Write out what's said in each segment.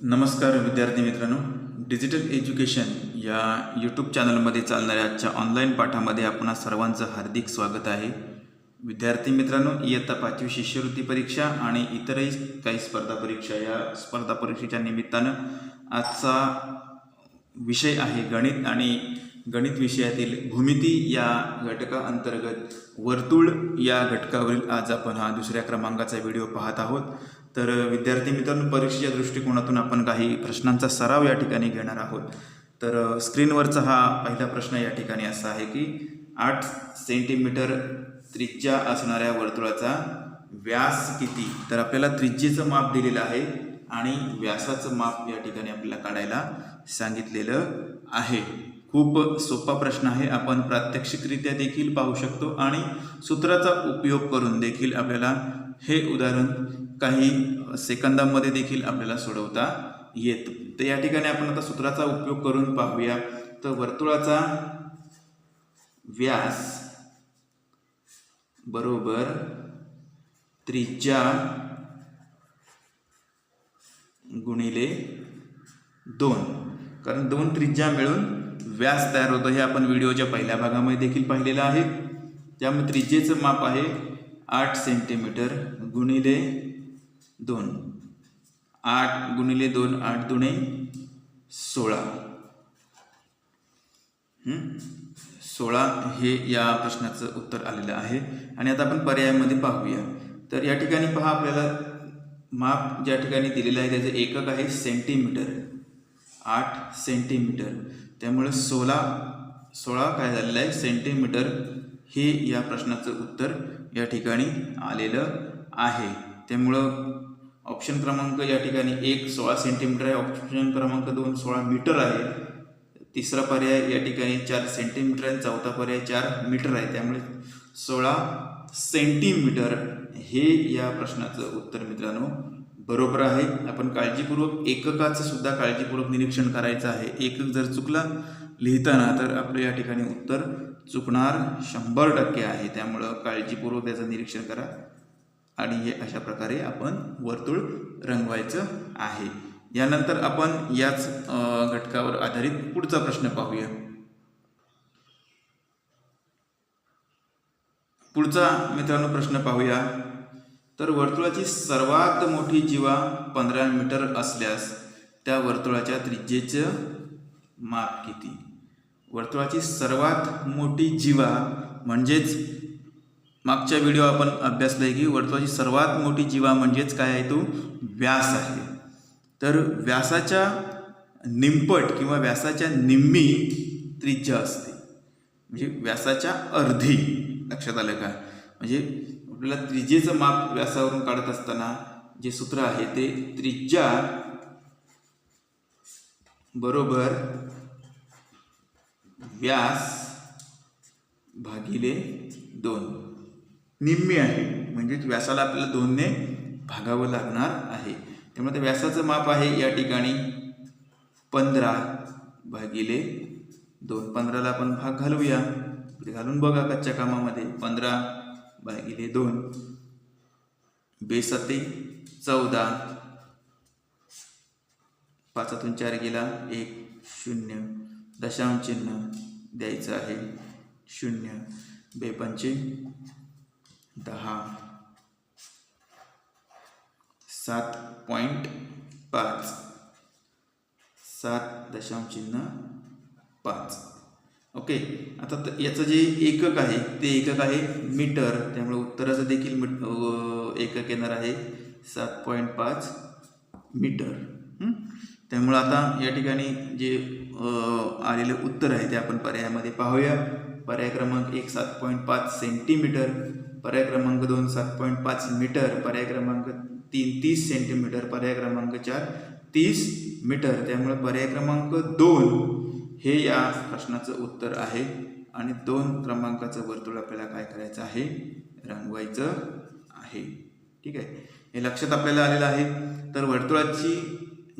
नमस्कार विद्यार्थी मित्रांनो. डिजिटल एज्युकेशन या यूट्यूब चॅनलमध्ये चालणाऱ्या आजच्या ऑनलाईन पाठामध्ये आपणा सर्वांचं हार्दिक स्वागत आहे. विद्यार्थी मित्रांनो इयत्ता पाचवी शिष्यवृत्ती परीक्षा आणि इतरही काही स्पर्धा परीक्षा. या स्पर्धा परीक्षेच्या निमित्तानं आजचा विषय आहे गणित आणि गणित विषयातील भूमिती या घटकाअंतर्गत वर्तुळ या घटकावरील आज आपण हा दुसऱ्या क्रमांकाचा व्हिडिओ पाहत आहोत. तर विद्यार्थी मित्रांनो परीक्षेच्या दृष्टिकोनातून आपण काही प्रश्नांचा सराव या ठिकाणी घेणार आहोत. तर स्क्रीनवरचा हा पहिला प्रश्न या ठिकाणी असा आहे की आठ सेंटीमीटर त्रिज्या असणाऱ्या वर्तुळाचा व्यास किती? तर आपल्याला त्रिज्येचं माप दिलेलं आहे आणि व्यासाचं माप या ठिकाणी आपल्याला काढायला सांगितलेलं आहे. खूप सोपा प्रश्न आहे. आपण प्रात्यक्षिकरित्या देखील पाहू शकतो आणि सूत्राचा उपयोग करून देखील आपल्याला हे उदाहरण काही सेकंदामध्ये देखील आपल्याला सोडवता येतं. तर या ठिकाणी आपण आता सूत्राचा उपयोग करून पाहूया. तर वर्तुळाचा व्यास बरोबर त्रिज्या गुणिले दोन. कारण दोन त्रिज्या मिळून व्यास तयार होतो. हे आपण व्हिडिओच्या पहिल्या भागामध्ये देखील पाहिलेलं आहे. त्यामुळे त्रिज्येचं माप आहे आठ सेंटीमीटर गुणिले दोन. आठ गुणिले दोन आठ दुणे सोळा. सोळा हे या प्रश्नाचं उत्तर आलेलं आहे. आणि आता आपण पर्यायामध्ये पाहूया. तर या ठिकाणी पहा आपल्याला माप ज्या ठिकाणी दिलेलं आहे त्याचं एकक आहे सेंटीमीटर. आठ सेंटीमीटर. त्यामुळे सोळा सोळा काय झालेलं आहे? सेंटीमीटर हे या प्रश्नाचं उत्तर या ठिकाणी आलेलं आहे. त्यामुळं ऑप्शन क्रमांक या ठिकाणी एक सोळा सेंटीमीटर आहे. ऑप्शन क्रमांक दोन सोळा मीटर आहे. तिसरा पर्याय या ठिकाणी चार सेंटीमीटर आहे चौथा पर्याय चार मीटर आहे. त्यामुळे सोळा सेंटीमीटर हे या प्रश्नाचं उत्तर मित्रांनो बरोबर आहे. आपण काळजीपूर्वक एककाचं सुद्धा काळजीपूर्वक निरीक्षण करायचं आहे. एकक जर चुकला लिहिताना तर आपलं या ठिकाणी उत्तर चुकणार शंभर टक्के आहे. त्यामुळं काळजीपूर्वक त्याचं निरीक्षण करा. आणि हे अशा प्रकारे आपण वर्तुळ रंगवायचं आहे. यानंतर आपण याच घटकावर आधारित पुढचा प्रश्न पाहूया. पुढचा मित्रांनो प्रश्न पाहूया. तर वर्तुळाची सर्वात मोठी जीवा पंधरा मीटर असल्यास त्या वर्तुळाच्या त्रिज्येचं माप किती? वर्तुळाची सर्वात मोठी जीवा म्हणजेच मागच्या व्हिडिओ आपण अभ्यासलाय की वर्तुळाची सर्वात मोठी जीवा म्हणजेच काय आहे तो? व्यास आहे. तर व्यासाच्या निमपट किंवा व्यासाच्या निम्मी त्रिज्या असते. म्हणजे व्यासाच्या अर्धी लक्षात आलं का? म्हणजे आपल्याला त्रिज्येचं माप व्यासावरून काढत असताना जे सूत्र आहे ते त्रिज्या बरोबर व्यास भागिले दोन. निम्मी आहे. म्हणजेच व्यासाला आपल्याला दोनने भागावं लागणार आहे. त्यामुळे ते व्यासाचं माप आहे या ठिकाणी पंधरा भागिले दोन. पंधराला आपण भाग घालूया. घालून बघा कच्च्या कामामध्ये. पंधरा भागिले दोन. बेसते चौदा. पाचातून चार गेला. एक शून्य. दशांश चिन्ह द्यायचं आहे. शून्य. बेपंचे दहा सात पॉईंट पाच सात दशांश चिन्ह पाच. ओके आता याचं जे एकक आहे ते एकक आहे मीटर त्यामुळे उत्तराचं देखील मीट एकक येणार आहे सात पॉईंट पाच मीटर. त्यामुळं आता या ठिकाणी जे आलेले आलेलं उत्तर आहे ते आपण पर्यायामध्ये पाहूया. पर्याय क्रमांक एक सात पॉईंट पाच सेंटीमीटर पर्याय क्रमांक दोन सात पॉईंट पाच मीटर पर्याय क्रमांक तीन तीस सेंटीमीटर पर्याय क्रमांक चार तीस मीटर. त्यामुळे पर्याय क्रमांक दोन हे या प्रश्नाचं उत्तर आहे. आणि दोन क्रमांकाचं वर्तुळ आपल्याला काय करायचं आहे? रंगवायचं आहे. ठीक आहे? हे लक्षात आपल्याला आलेलं आहे. तर वर्तुळाची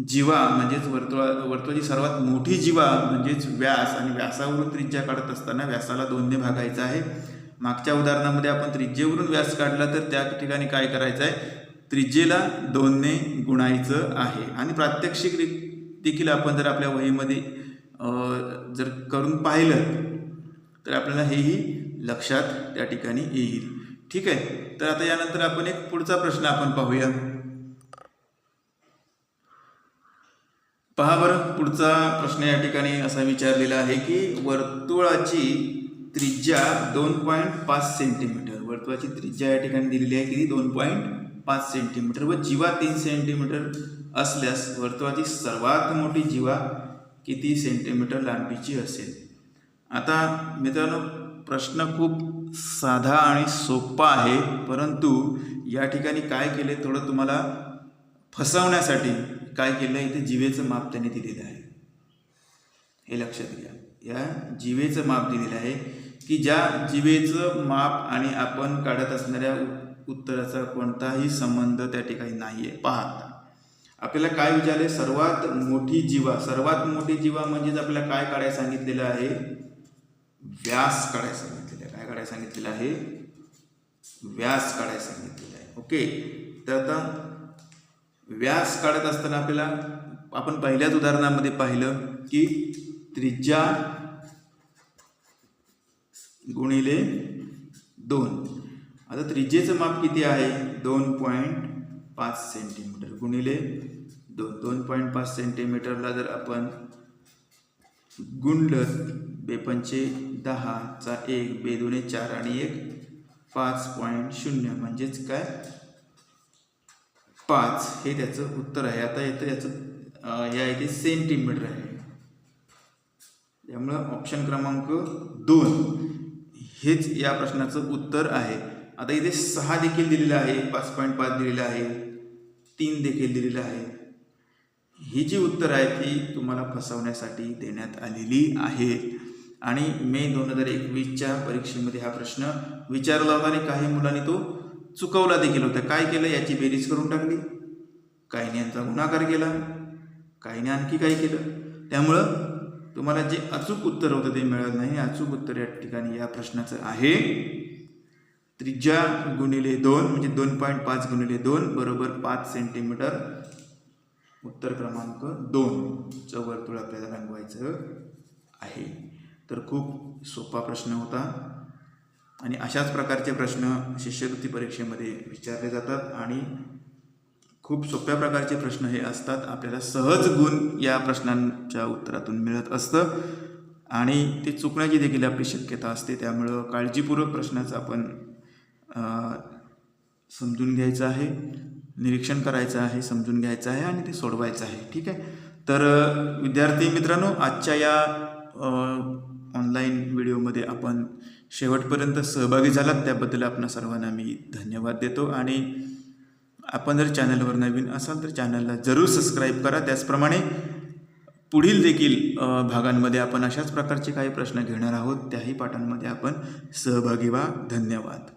जीवा म्हणजेच वर्तुळा वर्तुळाची सर्वात मोठी जीवा म्हणजेच व्यास. आणि व्यासावरून त्रिज्या काढत असताना व्यासाला दोनने भागायचं आहे. मागच्या उदाहरणामध्ये आपण त्रिज्येवरून व्यास काढला तर त्या ठिकाणी काय करायचं आहे त्रिज्येला दोनने गुणायचं आहे. आणि प्रात्यक्षिक देखील आपण जर आपल्या वहीमध्ये जर करून पाहिलं तर आपल्याला हेही लक्षात त्या ठिकाणी येईल. ठीक आहे? तर आता यानंतर आपण एक पुढचा प्रश्न आपण पाहूया. पहा बरं पुढचा प्रश्न या ठिकाणी असा विचारलेला आहे की वर्तुळाची त्रिज्या दोन पॉईंट पाच सेंटीमीटर. वर्तुळाची त्रिज्या या ठिकाणी दिलेली आहे किती? दोन पॉईंट पाच सेंटीमीटर. व जीवा तीन सेंटीमीटर असल्यास वर्तुळाची सर्वात मोठी जीवा किती सेंटीमीटर लांबीची असेल? आता मित्रांनो प्रश्न खूप साधा आणि सोपा आहे परंतु या ठिकाणी काय केले थोडं तुम्हाला फसवण्यासाठी काय केलं इथे जीवेचं माप त्यांनी दिलेलं आहे. हे लक्षात घ्या. या जीवेचं माप दिलेलं आहे. की ज्या जीवेचं माप आणि आपण काढत असणाऱ्या उत्तराचा कोणताही संबंध त्या ठिकाणी नाही आहे पाहता. आपल्याला काय विचारले? सर्वात मोठी जीवा सर्वात मोठी जीवा म्हणजेच आपल्याला काय काढायला सांगितलेलं आहे? व्यास काढायला सांगितलेलं आहे. काय काढायला सांगितलेलं आहे? व्यास काढायला सांगितलेलं आहे. ओके? तर आता व्यास काढत असताना आपल्याला आपण पहिल्याच उदाहरणामध्ये पाहिलं की त्रिज्या गुणिले दोन. आता त्रिज्येचं माप किती आहे? दोन पॉईंट पाच सेंटीमीटर. गुणिले दोन. दोन पॉईंट पाच सेंटीमीटरला जर आपण गुणलं बेपंचे दहाचा एक बेदोने चार आणि एक पाच पॉईंट शून्य. म्हणजेच काय? पाच. हे त्याचं उत्तर आहे. आता येतं याचं या इथे सेंटीमीटर आहे. त्यामुळं ऑप्शन क्रमांक दोन. हेच या प्रश्नाचं उत्तर आहे. आता इथे सहा देखील दिलेलं आहे पाच पॉईंट पाच दिलेलं आहे तीन देखील दिलेलं आहे. ही जी उत्तर आहे ती तुम्हाला फसवण्यासाठी देण्यात आलेली आहे. आणि मे दोन हजार एकवीसच्या परीक्षेमध्ये हा प्रश्न विचारला होता आणि काही मुलांनी तो चुकवला देखील होता. काय केलं? याची बेरीज करून टाकली. काहीने यांचा गुणाकार केला. काहीने आणखी काही केलं. त्यामुळं तुम्हाला जे अचूक उत्तर होतं ते मिळत नाही. अचूक उत्तर या ठिकाणी या प्रश्नाचं आहे. त्रिज्या गुणिले दोन म्हणजे दोन पॉईंट पाच गुणिले दोन बरोबर पाच सेंटीमीटर उत्तर क्रमांक दोन. चं वर्तुळ आपल्याला रंगवायचं आहे. तर खूप सोपा प्रश्न होता. आणि अशाच प्रकारचे प्रश्न शिष्यवृत्ती परीक्षेमध्ये विचारले जातात आणि खूप सोप्या प्रकारचे प्रश्न हे असतात. आपल्याला सहज गुण या प्रश्नांच्या उत्तरातून मिळत असतं. आणि ते चुकण्याची देखील आपली शक्यता असते. त्यामुळं काळजीपूर्वक प्रश्नाचं आपण समजून घ्यायचं आहे निरीक्षण करायचं आहे समजून घ्यायचं आहे आणि ते सोडवायचं आहे. ठीक आहे? तर विद्यार्थी मित्रांनो आजच्या या ऑनलाईन व्हिडिओमध्ये आपण शेवटपर्यंत सहभागी झालात. त्याबद्दल आपण सर्वांना मी धन्यवाद देतो आणि आपण जर चॅनलवर नवीन असाल तर चॅनलला जरूर सबस्क्राईब करा. त्याचप्रमाणे पुढील देखील भागांमध्ये आपण अशाच प्रकारचे काही प्रश्न घेणार आहोत. त्याही पाठांमध्ये आपण सहभागी व्हा. धन्यवाद.